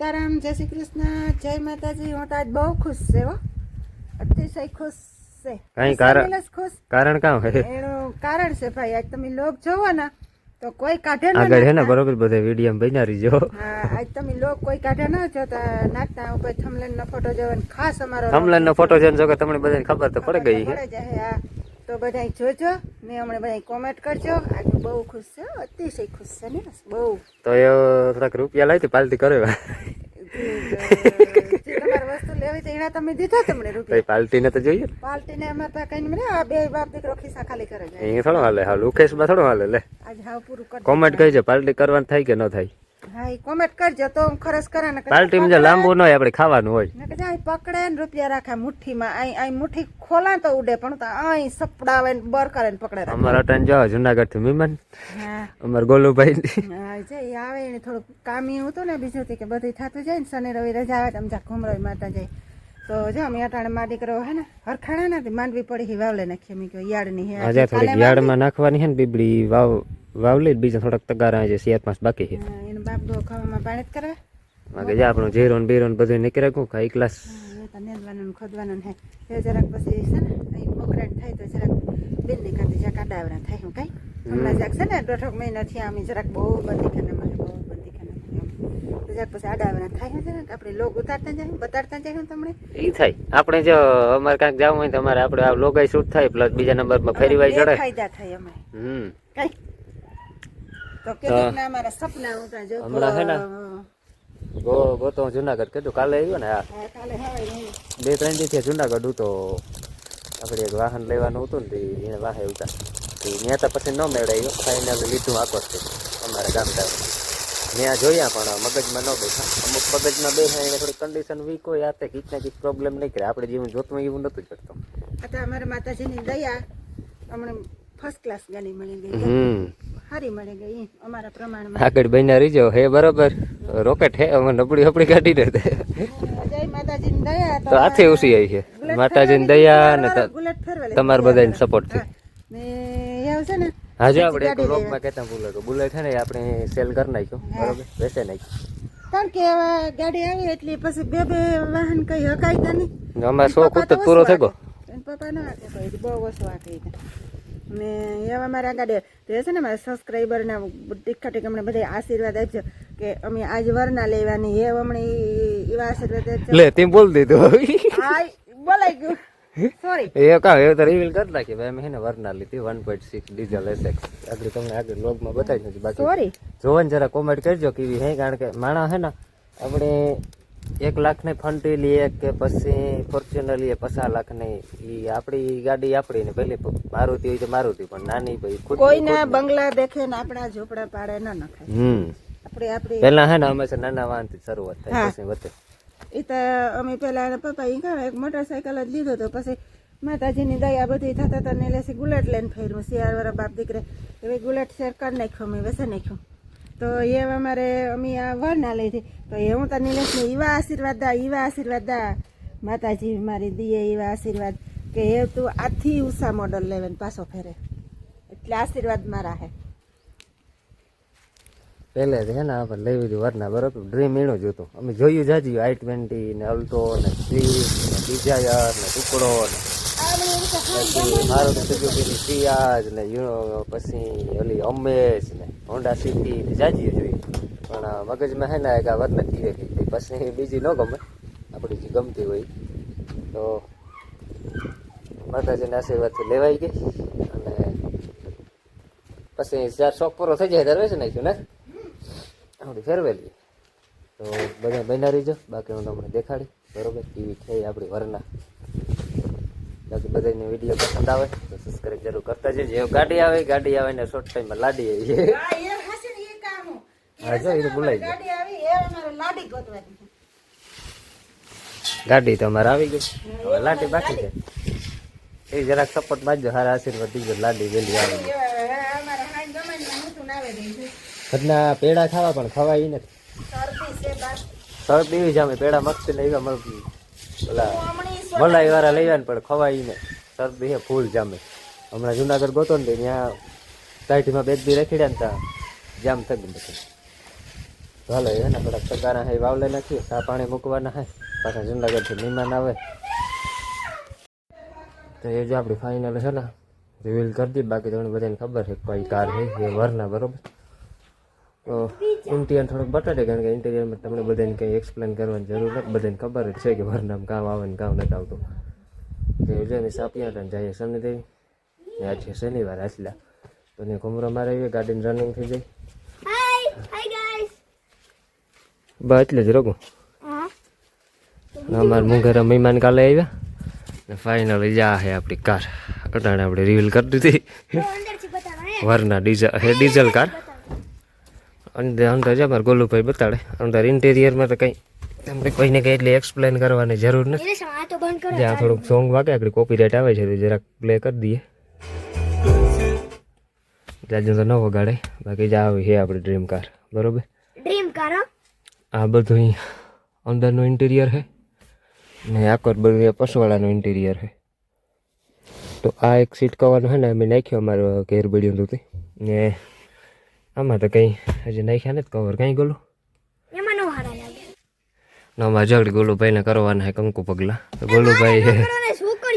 સીતારામ જય શ્રી કૃષ્ણ જય માતાજી. હું તો આજ બહુ ખુશ છે હો. અતિશય ખુશ છે. કઈ કારણ- ખુશ. કારણ કામ હે એનું કારણ છે ભાઈ આજ તમે લોક જોવો ને તો કોઈ કાઢે ના આગળ હે ને બરોબર બધે વીડિયો બન્યા રહીજો. હા આજ તમે લોક કોઈ કાઢે ના જોતા નાખતા ઉપર થમલેન નો ફોટો જોવો ખાસ અમારો થમલેન નો ફોટો જોઈને જો કે તમને બધાને ખબર તો પડી ગઈ હા. તો બધા જોજો ને હમણાં બધા કોમેન્ટ કરજો. આજે બહુ ખુશ છે અતિશય ખુશ છે ને બહુ. તો એ થોડાક રૂપિયા લાવી પાલતી કરે જે તમારે વસ્તુ લેવી તો એના તમે દીધા તમને રૂપિયા. પાલટી ને તો જોઈએ. ને. એમાં તો કઈ નહીં આ બે બાપ દીકરો ખિસ્સા ખાલી કરે છે. થોડો હાલે હા લુકેશમાં થોડો હાલે લે. આજ હાવ પૂરું કરી કોમેન્ટ કહી છે પાલટી કરવાનું થાય કે ન થાય. હા કોમેન્ટ કરજો તો હું ખરસ કરે ને પાલટી માં લાંબુ ન હોય આપણે ખાવાનું હોય. ને અહીં પકડે ને રૂપિયા રાખે મુઠ્ઠીમાં. આઈ અહીં મુઠ્ઠી ખોલા તો ઉડે પણ તો આઈ સપડાવે ને બર કરે ને પકડે અમારા ટાઈમ જાવ જુનાગઢથી મહેમાન અમાર ગોલુભાઈ હા જે આવે એને થોડું કામી હતું ને બીજું થી કે બધું થતું જાય ને શનિ રવિ રજા આવે તો અમે જા ઘુમરોઈ માતા જાય. તો જો અમે અટાણે મા દીકરો હે ને હરખાણા નથી માંડવી પડી હી વાવલે નાખીએ મેં કહ્યું યાર્ડની હે આજે થોડીક યાર્ડમાં નાખવાની છે ને બીબડી વાવ વાવલી જ બીજા થોડાક તગારા છે ચાર પાંચ બાકી છે હા, બાપ ડો ખાવામાં પાણી જ કરે. બાકી જે આપણું જીરો ને બીરો ને બધું નીકળે કું ખાઈ ક્લાસ નેદવાનું ને ખોદવાનું હે એ જરાક પછી છે ને અહીં મોકરાટ થાય તો જરાક બેનની ખાતે જરાક આડાવડા થાય હું કઈ. હમણાં જરાક છે ને દોઢક મહિના આમ અમે જરાક બહુ બધી ખાને મારે બહુ બધી ખાને તો જરાક પછી આડાવરા થાય છે ને આપણે લોગ ઉતારતા જાય બતાડતા જાય તમને. એ થાય. આપણે જો અમારે કાંઈક જવું હોય તો અમારે આપણે આ લોગાઈ શૂટ થાય પ્લસ બીજા નંબરમાં ફેરી વાય ચડે ફાયદા થાય અમે હમ. કઈ તો કેટલાક અમારા સપના ઉતરા જો હમણાં હે ને? ગો ગોતો જુનાગઢ કીધું કાલે આવ્યો ને હા, કાલે બે ત્રણ દિવસથી જુનાગઢ હતો આપણે એક વાહન લેવાનું હતું ને તે એને વાહે ઉતા ત્યાં તો પછી ન મેળાયો ફાઇનલ લીધું આખો અમારા ગામ ગામ ત્યાં જોયા પણ મગજમાં ન બેઠા. અમુક મગજમાં બેઠા એને થોડી કન્ડિશન વીક હોય આ તે કીચ ને કીચ પ્રોબ્લેમ નહીં કરે આપણે જેવું જોતું એવું નહોતું કરતો. તો અમારા માતાજીની દયા. હમણાં ફર્સ્ટ ક્લાસ ગાડી મળી ગઈ. હમ. સારી મળી ગઈ. અમારા પ્રમાણમાં. આગળ બન્યા રહીજો હે બરોબર? રોકેટ હે અમે નબળી હપડી કાઢી દે જય માતાજીની દયા. તો હાથે ઉસી આવી છે માતાજીની દયા ને તમારા બધાને સપોર્ટથી. ને આવશે ને? હાજો આપણે એક લોકમાં કહેતા બુલેટ બુલેટ છે ને આપણે સેલ કરી નાખ્યો. બરોબર? વેચે નાખ્યો. કારણ કે ગાડી આવી એટલે પછી બે બે વાહન કઈ હકાય નહીં. અમારે શોખ પૂરો થઈ ગયો. પપ્પા ના બહુ ઓછું હાથે ને એવા મારા આગળ તો એ છે ને મારા સબસ્ક્રાઈબરના ટીકા ટીકા અમને બધા આશીર્વાદ આપજો કે અમે આજ વરના લેવાની. એ હમણાં એવા આશીર્વાદ આપજો લે તેમ બોલ દીધું. આ બોલાઈ ગયું. સોરી એ કા એ તો રિવીલ કરી નાખી. ભાઈ અમે હે ને વરના લીધી one point six diesel SX આગળ તમને આગળ લોગમાં બતાવી નથી બાકી. સોરી જોવાનું જરા કોમેન્ટ કરજો કેવી હે કારણ કે માણા હે ને આપણે એક લાખ ને ફંટી લઈએ કે પછી ફોર્ચ્યુનર લઈએ પચાસ લાખની ઈ આપણી ગાડી આપણી ને પેલી મારુતિ હોય તો મારુતિ પણ નાની ભાઈ કોઈના બંગલા દેખે ને આપણા ઝોપડા પાડે ના નખાય. હમ. આપણે આપણી પેલા હે ને હંમેશા નાના નાના વાહનથી શરૂઆત થાય. પછી વધે. એ તો અમે પેલા પપ્પા એ કહે એક મોટરસાયકલ જ લીધો તો પછી માતાજીની દયા બધી થતા હતા ને લેસી ગુલાટ લઈને ફેર્યું શિયાળ વાળા બાપ દીકરે હવે ગુલાટ શેર કરી નાખ્યો મેં વેસે નાખ્યું. તો એ અમારે, અમે આ વરના છે તો એ હું તો નિલેશને એવા આશીર્વાદ દા એવા આશીર્વાદ દા. માતાજી મારી દીએ એવા આશીર્વાદ કે એ તું આથી ઉષા મોડલ લેવે પાછો ફેરે. એટલે આશીર્વાદ મારા હે. પહેલે છે ને આપણે લઈ લીધું વરના, બરોબર? ડ્રીમ એનો જ હતો. અમે જોયું જાજી આઈ ટ્વેન્ટી ને અલ્ટો ને સ્વીટ ને ડિઝાયર ને ટુકડો ને પછી મારુતિ સુઝુકીની સિયાજ ને પછી ઓલી અમેશ ને, હોન્ડા સિટી જાજી જોઈ. પણ મગજમાં હે ને એક આ નથી રહેતી પછી બીજી ન ગમે, આપણી જે ગમતી હોય. તો માતાજીના આશીર્વાદથી લેવાઈ ગઈ. અને પછી ચાર શોખ પૂરો થઈ જાય ત્યારે વેચી નાખ્યું ને? આપણી ફેરવેલી. તો બધા બન્યા રહીજો. બાકી હું તમને દેખાડી. બરોબર? ટીવી છે આપણી વરના. બાકી બધાને વીડિયો પસંદ આવે તો સબસ્ક્રાઇબ જરૂર કરતા જજો. ગાડી આવે ગાડી આવે ને શોર્ટ ટાઈમમાં લાડી આવી હા, જો એ બોલાઈ જાય. ગાડી તો અમારે આવી ગઈ. હવે લાડી બાકી છે. એ જરાક સપોર્ટ બાજુ સારા આશીર્વાદ દીજો લાડી વેલી આવી. ઘરના પેડા ખાવા પણ ખવાય નથી. શરદી છે. શરદી જામે પેડા મગતી ને એવા મળતી ઓલા મલાઈ વાળા લઈ આવે પણ ખવાય ને શરદી ફૂલ જામે. હમણાં જુનાગઢ ગોતો ને ત્યાં સાઈઠમાં બેગ બી રખીડ્યા ને ત્યાં જામ થઈ ગયું બધું. હાલો એના થોડાક સગારા હે, વાવલે નાખીએ, ચા પાણી મૂકવાના હે, પાછા જુનાગઢથી મહેમાન આવે. તો એ જો આપણી ફાઇનલ છે ને રિવીલ કરી દી, બાકી તમને બધાને ખબર છે કઈ કાર છે એ વરના બરોબર. તો ઇન્ટિરિયર થોડુંક બતાડે કારણ કે ઇન્ટિરિયરમાં તમને બધાને કંઈ એક્સપ્લેન કરવાની જરૂર નથી. બધાને ખબર જ છે કે વરનામ કામ આવે ને કામ નથી આવતું. તો એ સાપિયા હતા ને જઈએ શનિદેવી આજ છે શનિવાર આટલા. તો ને ઘુમરો મારે આવીએ ગાડીને રનિંગ થઈ જાય. બસ એટલે જ રોગું અમારા મુંગરા મહેમાન કાલે આવ્યા. ને ફાઇનલી જા હે આપણી કાર. અટાણે આપણે રિવીલ કરી દીધી. વરના ડીઝલ હે ડીઝલ કાર? અંદર અંદર છે અમારે ગોલુભાઈ બતાડે. અંદર ઇન્ટિરિયરમાં તો કંઈ તમને કોઈને કંઈ એટલે એક્સપ્લેન કરવાની જરૂર નથી. જ્યાં થોડુંક સોંગ વાગે આપણે કોપીરાઇટ આવે છે તો જરાક પ્લે કરી દઈએ. જાજુ તો ન વગાડે. બાકી જ આવી છે આપણી ડ્રીમ કાર બરોબર? ડ્રીમ કાર આ બધું અહીંયા અંદરનું ઇન્ટિરિયર છે. ને આકર બધું એ પસવાળાનું ઇન્ટિરિયર છે. તો આ એક સીટ કવરનું છે ને અમે નાખ્યું અમારું ઘેર બળ્યું હતું ને આમાં તો કંઈ હજી નાખ્યા નથી કવર કંઈ ગોલું? નોમાં ઝઘડી ગોલુભાઈને કરવાના હે કંકુ પગલા. તો ગોલુભાઈ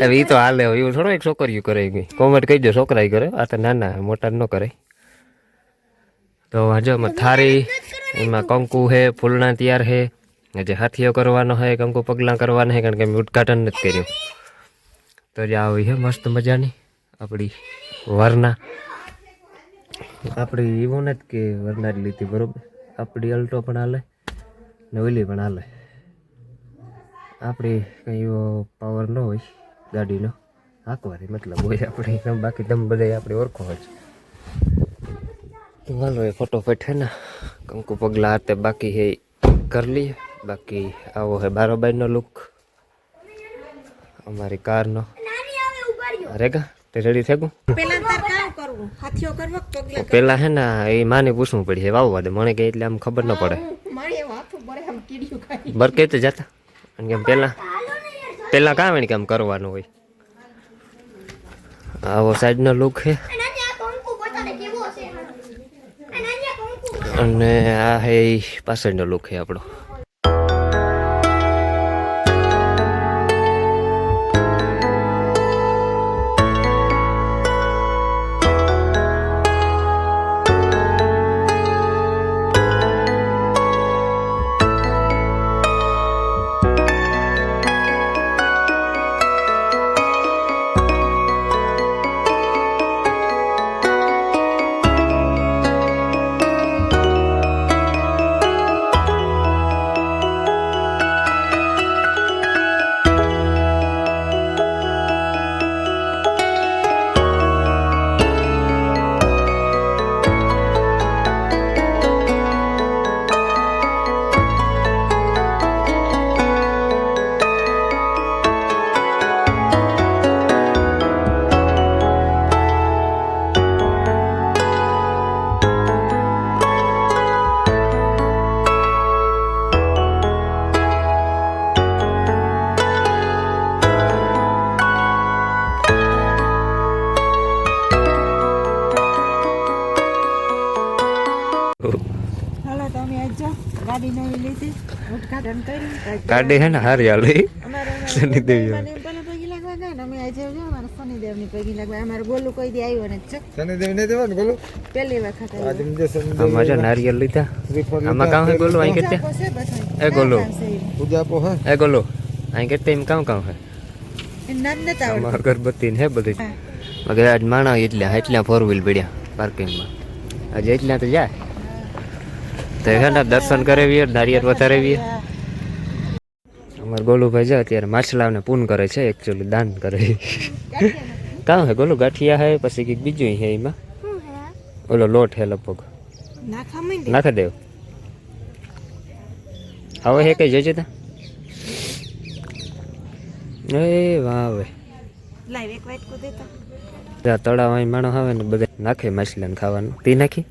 હવે એ તો હાલે એવું થોડો એક છોકરીઓ કરે ગઈ કોમેન્ટ કહી દો છોકરા કરે? આ તો નાના મોટા ન કરે. તો જો એમાં થારી એમાં કંકુ છે ફૂલના તૈયાર છે જે હાથીઓ કરવાનો છે કંકુ પગલાં કરવાના હે કારણ કે મેં ઉદઘાટન નથી કર્યું. તો જે આવી હે મસ્ત મજાની આપણી વરના. આપણી એવું નથી કે વરનારી લીધી બરોબર? આપણી અલ્ટો પણ હાલે ને ઓલી પણ હાલે. આપણી કંઈ એવો પાવર ન હોય ગાડીનો. હાંકવાની મતલબ હોય આપણે બાકી તમે બધા આપણે ઓળખો હોય છે હાલો એ ફટોફટ છે ને કંકુ પગલા હાથે બાકી હે કરી લઈએ. બાકી આવો હે બારોબાઈનો લુક અમારી કારનો રેગા તે રેડી થઈ ગયું પેલા તાર કામ કરવું હાથીઓ કરવા પગલા પેલા હે ને એ માને પૂછવું પડી છે વાવવા દે. મને કે એટલે આમ ખબર ન પડે. મારી માથું બરે આમ કીડ્યું ખાઈ. બરકે તો જતા. અને કેમ પેલા પેલા કામ એને કેમ કરવાનું હોય. આવો સાઈડનો લુક છે. આ નાની આ કંકુ બતાડે કેવો છે. આ નાની આ કંકુ અને આ હે પાછળનો લુક છે આપણો. હાલો તમે આજો ગાડી નવી લીધી ઉદઘાટન કર્યું. ગાડી હે ને હારી હાલી. શનિદેવ મને પેલા પૈકી લાગવા ગયા ને અમે આજે જો અમારે શનિદેવની પૈકી લાગવા. અમારે ગોલું કોઈ દી આવ્યો ને છે શનિદેવ નહીં દેવાનું બોલો પહેલી વખત આજે મુજે શનિદેવ આમાં જો નારિયેલ લીધા. આમાં કામ હે ગોલું? અહીં કેતે એ ગોલું. પૂજા હે. એ ગોલું. અહીં કેતે એમ હે? અગરબત્તી ને હે બધી. મગર આજ માણા એટલે એટલા ફોર વ્હીલ પડ્યા પાર્કિંગમાં આજે એટલા તો જાય. તો હે ને દર્શન કરાવીએ નારિયેળ વધારાવીએ. અમારે ગોલુભાઈ છે અત્યારે માછલાને પૂન કરે છે એકચ્યુઅલી દાન કરે. કાં હે ગોલું ગાંઠિયા હે પછી કંઈક બીજું હે એમાં? ઓલો લોટ હે લગભગ. નાખા દેવ. હવે હે કઈ જજે તા? એ વાહ હવે. લાઈવ એક દેતા. તળાવ અહીં માણસ આવે ને બધા નાખે માછલાને ખાવાનું. પી નાખી?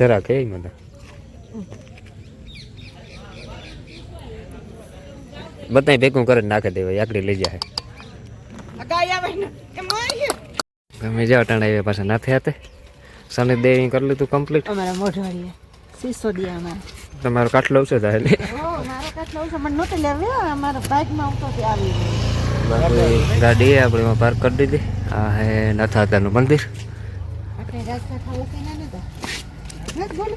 વાવ મને બે તો નાખા ને. જરાક હે મને બધા ભેગું કરે નાખી દેવાય આકડી લઈ જાય આ ગાય આવે ને કે મારી ગમે જાવ ટાણા આવ્યા પાછા નાથે હાથે સની દેવી કરી લીધું કમ્પ્લીટ અમારા મોઢવાડીએ સીસો દે અમારે તમારો કાટલો છે તારે ઓ મારો કાટલો છે મને નહોતી લેવી હો, અમારા બાઇકમાં આવતો આવી બાકી ગાડી આપણે એમાં પાર્ક કરી દીધી આ હે નાથાતાનું મંદિર આપણે રાજકાઠા ઓકે ના નતા બોલો